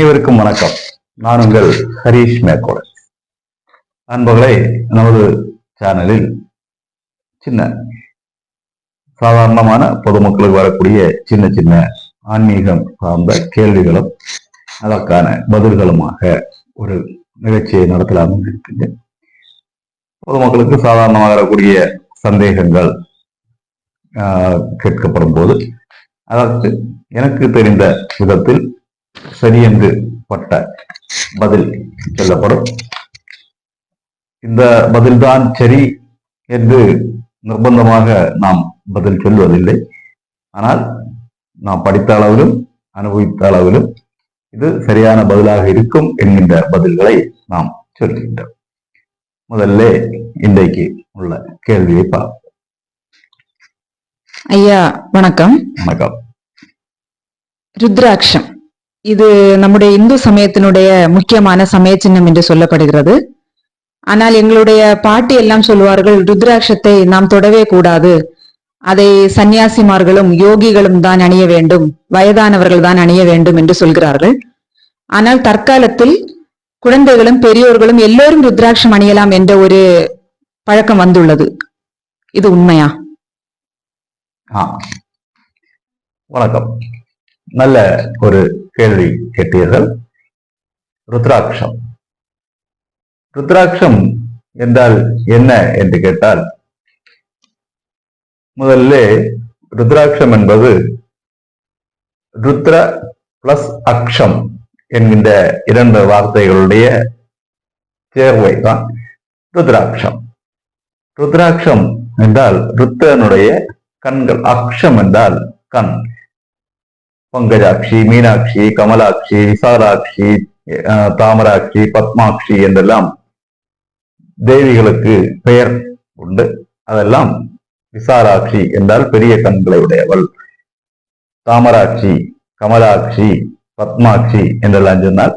அனைவருக்கும் வணக்கம். நான் உங்கள் ஹரீஷ் மேற்கோள். அன்பர்களே நமது சேனலில் சின்ன சாதாரணமான பொதுமக்களுக்கு வரக்கூடிய சின்ன சின்ன ஆன்மீகம் சார்ந்த கேள்விகளும் அதற்கான பதில்களுமாக ஒரு நிகழ்ச்சியை நடத்தலாம் இருக்கின்றேன் பொதுமக்களுக்கு சாதாரணமாக வரக்கூடிய சந்தேகங்கள் ஆஹ், கேட்கப்படும் போது அதற்கு எனக்கு தெரிந்த விதத்தில் சரியென்று பட்ட பதில் சொல்லப்படும். இந்த பதில்தான் சரி என்று நிர்பந்தமாக நாம் பதில் சொல்வதில்லை. ஆனால் நாம் படித்த அளவிலும் அனுபவித்த அளவிலும் இது சரியான பதிலாக இருக்கும் என்கின்ற பதில்களை நாம் சொல்கின்றோம். முதல்ல இன்றைக்கு உள்ள கேள்வியை பார்ப்போம். ஐயா வணக்கம். வணக்கம். ருத்ராட்சம். இது நம்முடைய இந்து சமயத்தினுடைய முக்கியமான சமய சின்னம் என்று சொல்லப்படுகிறது. ஆனால் எங்களுடைய பாட்டி எல்லாம் சொல்லுவார்கள் ருத்ராட்சத்தை நாம் தொடவே கூடாது. அதை சந்நியாசிமார்களும் யோகிகளும் தான் அணிய வேண்டும். வயதானவர்கள் தான் அணிய வேண்டும் என்று சொல்கிறார்கள். ஆனால் தற்காலத்தில் குழந்தைகளும் பெரியோர்களும் எல்லோரும் ருத்ராட்சம் அணியலாம் என்ற ஒரு பழக்கம் வந்துள்ளது. இது உண்மையா? ஆ. வணக்கம். நல்ல ஒரு கேள்வி கேட்டீர்கள். ருத்ராட்சம். ருத்ராட்சம் என்றால் என்ன என்று கேட்டால் முதல்ல ருத்ராட்சம் என்பது ருத்ர பிளஸ் அக்ஷம் என்கின்ற இரண்டு வார்த்தைகளுடைய சேர்வை தான் ருத்ராட்சம். ருத்ராட்சம் என்றால் ருத்ரனுடைய கண்கள் அக்ஷம் என்றால் கண். பங்கஜாட்சி மீனாட்சி கமலாட்சி விசாலாட்சி தாமராட்சி பத்மாட்சி என்றெல்லாம் தேவிகளுக்கு பெயர் உண்டு. அதெல்லாம் விசாலாட்சி என்றால் பெரிய கண்களை உடையவள் தாமராட்சி கமலாட்சி பத்மாட்சி என்றெல்லாம் சொன்னால்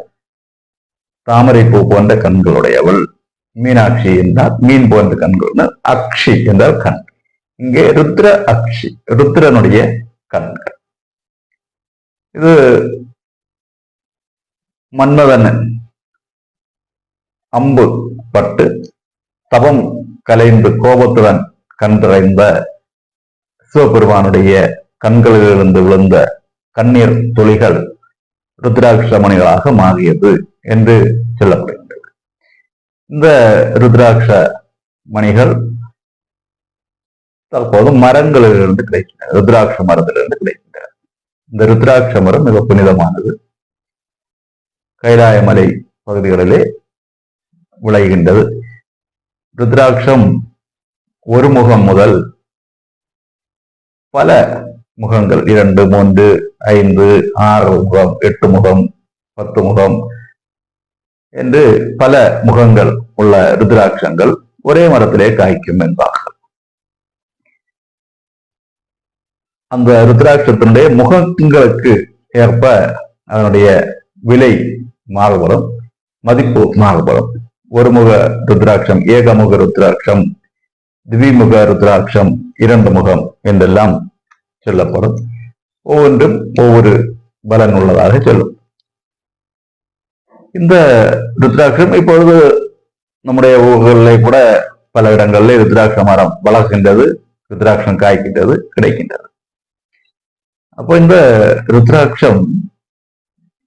தாமரை பூ போன்ற கண்களுடையவள். மீனாட்சி என்றால் மீன் போன்ற கண்கள் அக்ஷி என்றால் கண். இங்கே ருத்ர அக்ஷி ருத்ரனுடைய கண்கள். இது மன்மதன் அம்பு பட்டு தபம் கலைந்து கோபத்துடன் கன்றடைந்த சிவபெருமானுடைய கண்களிலிருந்து விழுந்த கண்ணீர் துளிகள் ருத்ராட்சமணிகளாக மாறியது என்று சொல்லப்படுகின்றது இந்த ருத்ராட்ச மணிகள் தற்போது மரங்களிலிருந்து கிடைக்கின்றன. ருத்ராட்ச மரத்திலிருந்து கிடைக்கின்றன. இந்த ருத்ராட்ச மரம் மிக புனிதமானது. கைலாயமலை பகுதிகளிலே விளைகின்றது. ருத்ராட்சம் ஒரு முகம் முதல் பல முகங்கள் இரண்டு மூன்று ஐந்து ஆறு முகம் எட்டு முகம் பத்து முகம் என்று பல முகங்கள் உள்ள ருத்ராட்சங்கள் ஒரே மரத்திலே காய்க்கும் என்பார்கள். அந்த ருத்ராட்சத்தினுடைய முகங்களுக்கு ஏற்ப அதனுடைய விலை மாறுபடும் மதிப்பு மாறுபடும். ஒரு முக ருத்ராட்சம் ஏகமுக ருத்ராட்சம் திவிமுக ருத்ராட்சம் இரண்டு முகம் என்றெல்லாம் சொல்லப்படும். ஒவ்வொன்றும் ஒவ்வொரு பலன் உள்ளதாக சொல்லும். இந்த ருத்ராட்சம் இப்பொழுது நம்முடைய ஊர்களிலே கூட பல இடங்களிலே ருத்ராட்ச மரம் வளர்கின்றது ருத்ராட்சம் காய்க்கின்றது கிடைக்கின்றது. அப்போ இந்த ருத்ராட்சம்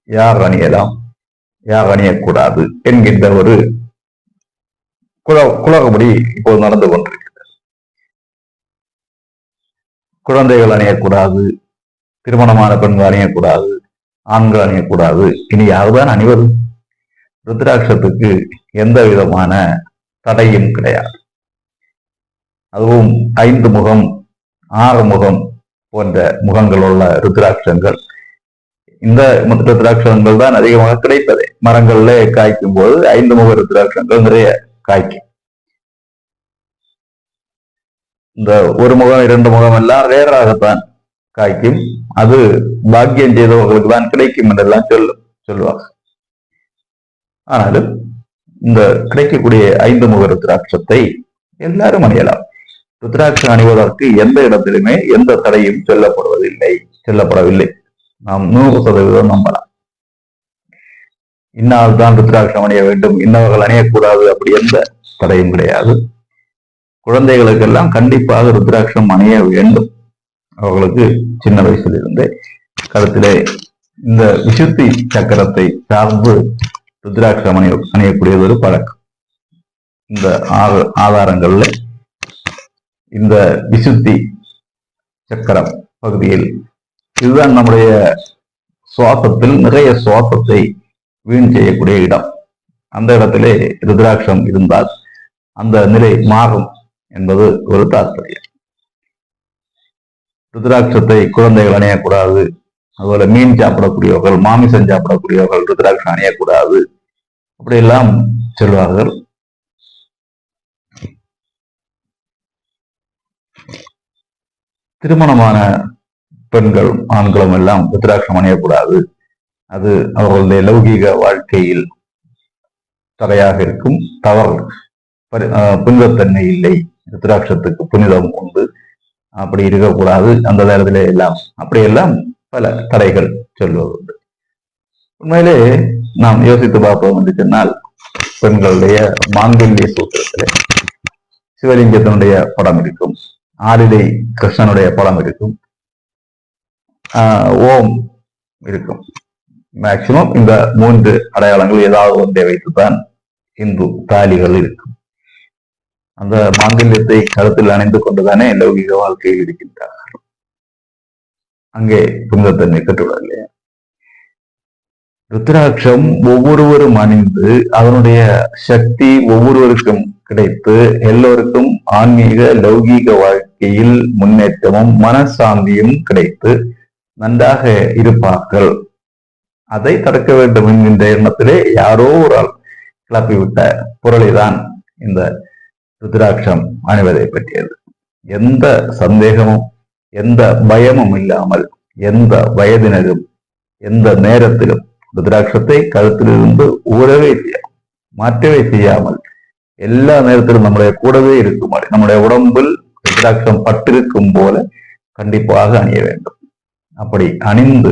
யார் அணியலாம்? யார் அணியக்கூடாது? என்கின்ற ஒரு குல குலகபடி இப்போது நடந்து கொண்டிருக்கிறது. குழந்தைகள் அணியக்கூடாது திருமணமான பெண்கள் அணியக்கூடாது ஆண்கள் அணியக்கூடாது இனி யாருதான் அணிவது? ருத்ராட்சத்துக்கு எந்த விதமான தடையும் கிடையாது. அதுவும் ஐந்து முகம் ஆறு முகம் போன்ற முகங்கள் உள்ள ருத்ராட்சங்கள். இந்த ருத்ராட்சங்கள் தான் அதிகமாக கிடைப்பது. மரங்கள்ல காய்க்கும் போது ஐந்து முக ருத்ராட்சங்கள் நிறைய காய்க்கும். இந்த ஒரு முகம் இரண்டு முகம் எல்லாம் ரேராகத்தான் காய்க்கும். அது பாக்கியம் செய்தவர்களுக்கு தான் கிடைக்கும் என்றெல்லாம் சொல்லும் சொல்லுவாங்க. ஆனாலும் இந்த கிடைக்கக்கூடிய ஐந்து முக ருத்ராட்சத்தை எல்லாரும் அணியலாம். ருத்ராட்சம் அணிவதற்கு எந்த இடத்திலுமே எந்த தடையும் சொல்லப்படுவதில்லை. சொல்லப்படவில்லை. நாம் நூறு சதவீதம் நம்பலாம். இன்னால் தான் ருத்ராட்சம் அணிய வேண்டும். இன்னவர்கள் அணியக்கூடாது அப்படி எந்த தடையும் கிடையாது. குழந்தைகளுக்கெல்லாம் கண்டிப்பாக ருத்ராட்சம் அணிய வேண்டும். அவர்களுக்கு சின்ன வயசுல இருந்தே இந்த விசுத்தி சக்கரத்தை சார்ந்து ருத்ராட்சம் அணிய அணியக்கூடியது ஒரு பழக்கம். இந்த ஆறு ஆதாரங்கள்ல இந்த விசுத்தி சக்கரம் பகுதியில். இதுதான் நம்முடைய சுவாசத்தில் நிறைய சுவாசத்தை வீண் செய்யக்கூடிய இடம். அந்த இடத்திலே ருத்ராட்சம் இருந்தால் அந்த நிலை மாறும் என்பது ஒரு தாற்பயம். ருத்ராட்சத்தை குழந்தைகள் அணியக்கூடாது. அதுபோல மீன் சாப்பிடக்கூடியவர்கள் மாமிசம் சாப்பிடக்கூடியவர்கள் ருத்ராட்சம் அணியக்கூடாது. அப்படியெல்லாம் சொல்வார்கள். திருமணமான பெண்களும் ஆண்களும் எல்லாம் ருத்ராட்சம் அணியக்கூடாது. அது அவர்களுடைய லௌகீக வாழ்க்கையில் தடையாக இருக்கும். தவறு ஆஹ் புனிதத்தன்மை இல்லை. ருத்ராட்சத்துக்கு புனிதம் உண்டு. அப்படி இருக்கக்கூடாது. அந்த நேரத்திலே எல்லாம் அப்படியெல்லாம் பல தடைகள் சொல்வதுண்டு. உண்மையிலே நாம் யோசித்து பார்ப்போம் என்று சொன்னால் பெண்களுடைய மாங்கல்ய சூத்திரத்திலே சிவலிங்கத்தினுடைய படம் இருக்கும். ஆலிலை கிருஷ்ணனுடைய படம் இருக்கும். ஓம் இருக்கும். மேக்சிமம் இந்த மூன்று அடையாளங்கள் ஏதாவது ஒன்றை வைத்துதான் இந்து தாலிகள் இருக்கும். அந்த மாங்கல்யத்தை கருத்தில் அணைந்து கொண்டுதானே லௌகிக வாழ்க்கையில் இருக்கின்றார் அங்கே புனிதத்தன்மை இல்லையா? ருத்ராட்சம் ஒவ்வொருவரும் அணிந்து அதனுடைய சக்தி ஒவ்வொருவருக்கும் கிடைத்து எல்லோருக்கும் ஆன்மீக லௌகீக வாழ்க்கையில் முன்னேற்றமும் மனசாந்தியும் கிடைத்து நன்றாக இருப்பார்கள். அதை தடுக்க வேண்டும் என்கின்ற எண்ணத்திலே யாரோ ஒரு ஆள் கிளப்பிவிட்ட புரளிதான் இந்த ருத்ராட்சம் அணிவதை பற்றியது. எந்த சந்தேகமும் எந்த பயமும் இல்லாமல் எந்த வயதினரும் எந்த நேரத்திலும் ருத்ராட்சத்தை கழுத்திலிருந்து ஊறவே செய்யாமல் மாற்றவே செய்யாமல் எல்லா நேரத்திலும் நம்முடைய கூடவே இருக்குமாறு நம்முடைய உடம்பில் ருத்ராட்சம் பட்டிருக்கும் போல கண்டிப்பாக அணிய வேண்டும். அப்படி அணிந்து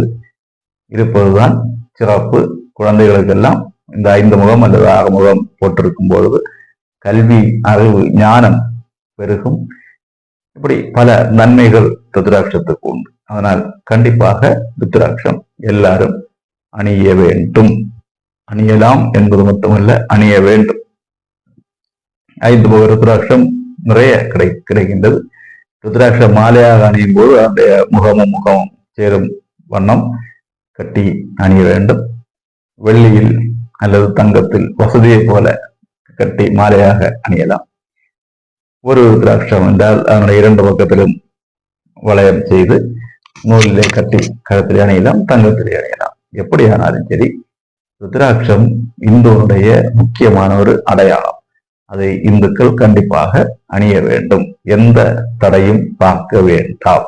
இருப்பதுதான் சிறப்பு. குழந்தைகளுக்கெல்லாம் இந்த ஐந்து முகம் அல்லது ஆறு முகம் போட்டிருக்கும் பொழுது கல்வி அறிவு ஞானம் பெருகும். இப்படி பல நன்மைகள் ருத்ராட்சத்துக்கு உண்டு. அதனால் கண்டிப்பாக ருத்ராட்சம் எல்லாரும் அணிய வேண்டும். அணியலாம் என்பது மட்டுமல்ல அணிய வேண்டும். ஐந்து பவர் ருத்ராட்சம் நிறைய கிடை கிடைக்கின்றது. ருத்ராட்ச மாலையாக அணியும் போது அந்த முகமும் முகமும் சேரும் வண்ணம் கட்டி அணிய வேண்டும். வெள்ளியில் அல்லது தங்கத்தில் வசதியை போல கட்டி மாலையாக அணியலாம். ஒரு ருத்ராட்சம் என்றால் அதனுடைய இரண்டு பக்கத்திலும் வளையம் செய்து நூலிலே கட்டி கழுத்திலே அணியலாம் தங்கத்திலே அணியலாம். எப்படியானாலும் சரி ருத்ராட்சம் இந்துவனுடைய முக்கியமான ஒரு அடையாளம். அதை இந்துக்கள் கண்டிப்பாக அணிய வேண்டும். எந்த தடையும் பார்க்க வேண்டாம்.